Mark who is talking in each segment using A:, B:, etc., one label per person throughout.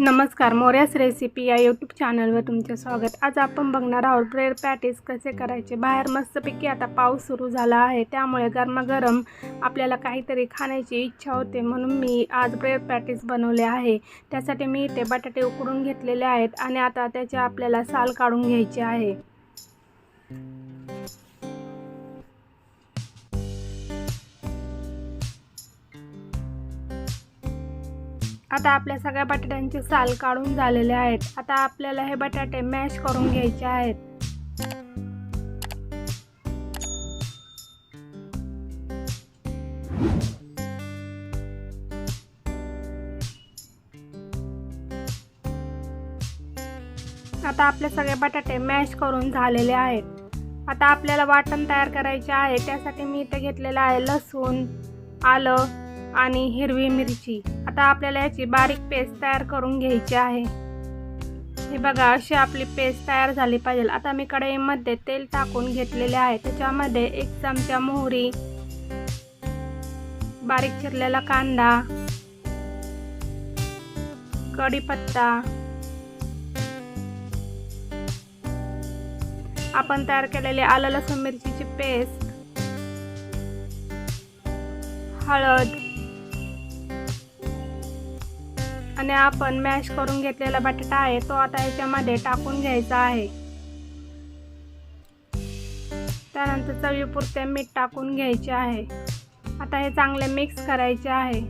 A: नमस्कार मोर्यास रेसिपी या यूट्यूब चॅनलवर तुमचे स्वागत. आज आपण बघणार आहोत ब्रेड पॅटीस कसे करायचे. बाहेर मस्तपैकी आता पाऊस सुरू झाला आहे त्यामुळे गरमागरम आपल्याला काहीतरी खाण्याची इच्छा होते म्हणून मी आज ब्रेड पॅटीस बनवले आहे. त्यासाठी मी इथे बटाटे उकडून घेतलेले आहेत आणि आता त्याचे आपल्याला साल काढून घ्यायचे आहे. आता आपल्या सगळ्या बटाट्यांचे साल काढून झालेले आहेत. आता आपल्याला हे बटाटे मॅश करून घ्यायचे आहेत. आता आपले सगळे बटाटे मॅश करून झालेले आहेत. आता आपल्याला वाटण तयार करायचे आहे. त्यासाठी मी इथे घेतलेलं आहे लसूण आलं आणि हिरवी मिरची. आता आपल्याला याची बारीक पेस्ट तयार करून घ्यायची आहे. हे बघा अशी आपली पेस्ट तयार झाली पाहिजे. आता मी कढईमध्ये तेल टाकून घेतलेले आहे. त्याच्यामध्ये एक चमचा मोहरी बारीक चिरलेला कांदा कढीपत्ता. आपण तयार केलेले आलं लसूण मिरचीची पेस्ट हळद आणि आपण मॅश करून घेतलेला बटाटा आहे तो आता याच्यामध्ये टाकून घ्यायचा आहे. त्यानंतर चवीपुरते मीठ टाकून घ्यायचे आहे. आता हे चांगले मिक्स करायचे आहे.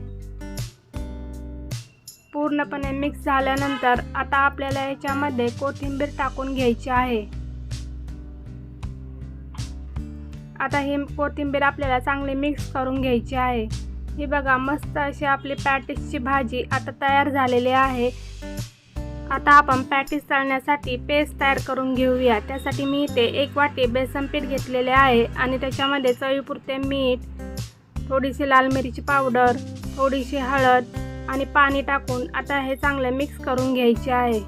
A: पूर्णपणे मिक्स झाल्यानंतर आता आपल्याला याच्यामध्ये कोथिंबीर टाकून घ्यायची आहे. आता ही कोथिंबीर आपल्याला चांगली मिक्स करून घ्यायची आहे. ही बघा मस्त अशी आपली पॅटिसची भाजी आता तयार झालेली आहे. आता आपण पॅटीस तळण्यासाठी पेस्ट तयार करून घेऊया. त्यासाठी मी इथे एक वाटी बेसन पीठ घेतलेले आहे आणि त्याच्यामध्ये चवीपुरते मीठ थोडीशी लाल मिरची पावडर थोडीशी हळद आणि पाणी टाकून आता हे चांगलं मिक्स करून घ्यायचे आहे.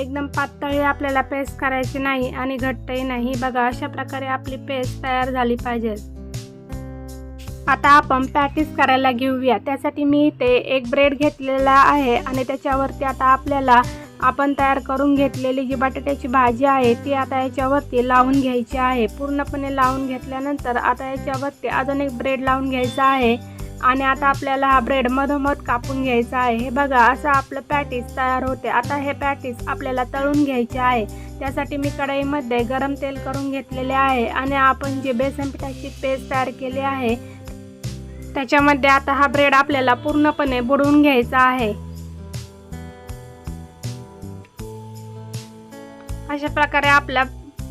A: एकदम पातळी आपल्याला पेस्ट करायची नाही आणि घट्टही नाही. बघा अशा प्रकारे आपली पेस्ट तयार झाली पाहिजे. आता आपण पॅटीस करायला घेऊया. त्यासाठी मी इथे एक ब्रेड घेतलेला आहे आणि त्याच्यावरती आता आपल्याला आपण तयार करून घेतलेली जी बटाट्याची भाजी आहे ती आता याच्यावरती लावून घ्यायची आहे. पूर्णपणे लावून घेतल्यानंतर आता याच्यावरती अजून एक ब्रेड लावून घ्यायचा आहे आणि आता आपल्याला हा ब्रेड मधोमध कापून घ्यायचा आहे. हे बघा असं आपलं पॅटीस तयार होते. आता हे पॅटीस आपल्याला तळून घ्यायचे आहे. त्यासाठी मी कढईमध्ये गरम तेल करून घेतलेले आहे आणि आपण जे बेसन पिठाची पेस्ट तयार केली आहे त्याच्यामध्ये आता हा ब्रेड आपल्याला पूर्णपणे बुडवून घ्यायचा आहे. अशा प्रकारे आपला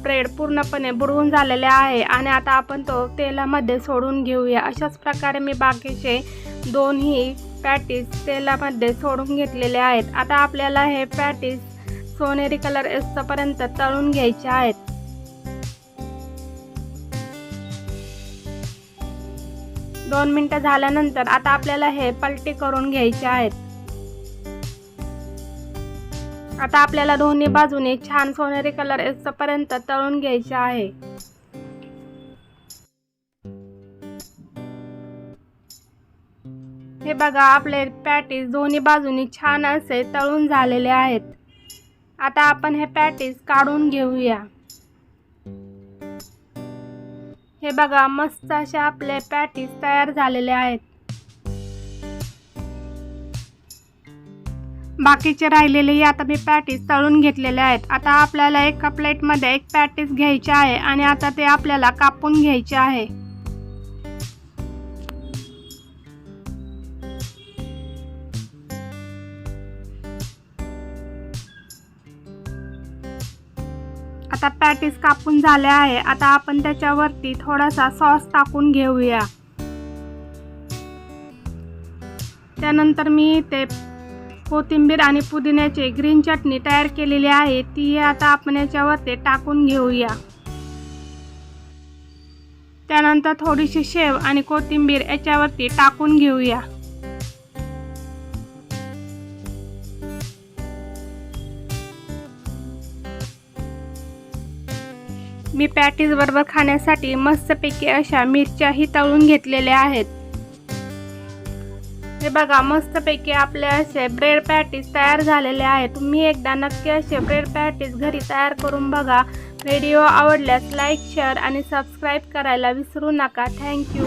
A: ब्रेड पूर्णपणे बुडवून झालेले आहे आणि आता आपण तो तेलामध्ये सोडून घेऊया. अशाच प्रकारे मी बाकीचे दोन्ही पॅटीस तेलामध्ये सोडून घेतलेले आहेत. आता आपल्याला हे पॅटीस सोनेरी कलर येईपर्यंत तळून घ्यायचे आहेत. दोन मिनटं झाल्यानंतर आता आपल्याला हे पलटी करून घ्यायचे आहेत. आता आपल्याला दोन्ही बाजूने छान सोनेरी कलर येतपर्यंत तळून घ्यायचे आहे. हे बघा आपले पॅटीस दोन्ही बाजूनी छान असे तळून झालेले आहेत. आता आपण हे पॅटीस काढून घेऊया. हे बघा मस्त असे आपले पॅटीस तयार झालेले आहेत. बाकीचे राहिलेले आता मी पॅटीस तळून घेतलेले आहेत. आता आपल्याला एका प्लेटमध्ये एक पॅटीस घ्यायचे आहे आणि आता ते आपल्याला कापून घ्यायचे आहे. आता पॅटीस कापून झाले आहे. आता आपण त्याच्यावरती थोडासा सॉस टाकून घेऊया. त्यानंतर मी ते कोथिंबीर आणि पुदिन्याची ग्रीन चटणी तयार केलेली आहे. ती आता आपण याच्यावरती टाकून घेऊया. त्यानंतर थोडीशी शेव आणि कोथिंबीर याच्यावरती टाकून घेऊया. मी पॅटीजबरोबर खाण्यासाठी मस्तपैकी अशा मिरच्याही तळून घेतलेल्या आहेत. हे बघा मस्तपैकी आपले असे ब्रेड पॅटीज तयार झालेले आहे तुम्ही एकदा नक्की असे ब्रेड पॅटीज घरी तयार करून बघा. व्हिडिओ आवडल्यास लाईक शेअर आणि सबस्क्राईब करायला विसरू नका. थँक्यू.